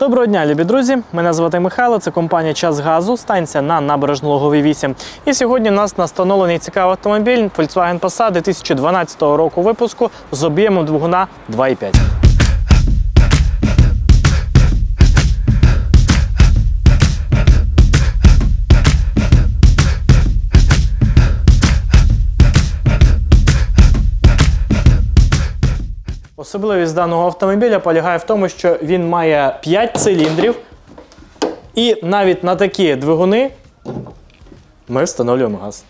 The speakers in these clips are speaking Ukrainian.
Доброго дня, любі друзі! Мене звати Михайло, це компанія Час Газу, станція на набережну Логовій 8. І сьогодні у нас настановлений цікавий автомобіль Volkswagen Passat 2012 року випуску з об'ємом двигуна 2,5. Особливість даного автомобіля полягає в тому, що він має 5 циліндрів, і навіть на такі двигуни ми встановлюємо газ.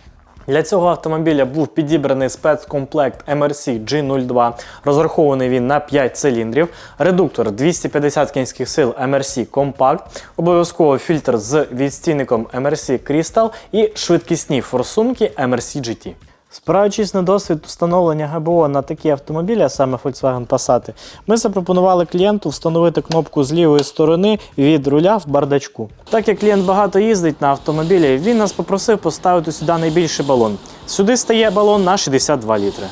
Для цього автомобіля був підібраний спецкомплект MRC G02. Розрахований він на 5 циліндрів, редуктор 250 кінських сил MRC Compact, обов'язково фільтр з відстійником MRC Crystal і швидкісні форсунки MRC GT. Спираючись на досвід встановлення ГБО на такі автомобілі, а саме Volkswagen Passat, ми запропонували клієнту встановити кнопку з лівої сторони від руля в бардачку. Так як клієнт багато їздить на автомобілі, він нас попросив поставити сюди найбільший балон. Сюди стає балон на 62 літри.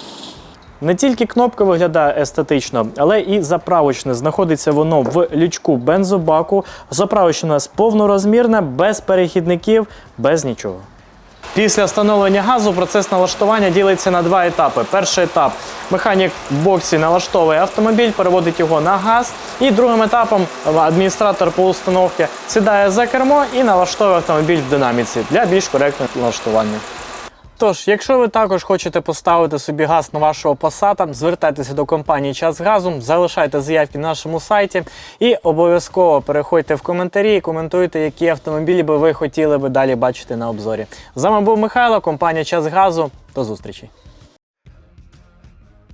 Не тільки кнопка виглядає естетично, але і заправочне. Знаходиться воно в лючку бензобаку. Заправочне повнорозмірне, без перехідників, без нічого. Після встановлення газу процес налаштування ділиться на два етапи. Перший етап механік в боксі налаштовує автомобіль, переводить його на газ. І другим етапом адміністратор по установці сідає за кермо і налаштовує автомобіль в динаміці для більш коректного налаштування. Тож, якщо ви також хочете поставити собі газ на вашого Passat, звертайтеся до компанії Час Газу, залишайте заявки на нашому сайті і обов'язково переходьте в коментарі і коментуйте, які автомобілі би ви хотіли би далі бачити на обзорі. З вами був Михайло, компанія Час Газу. До зустрічі!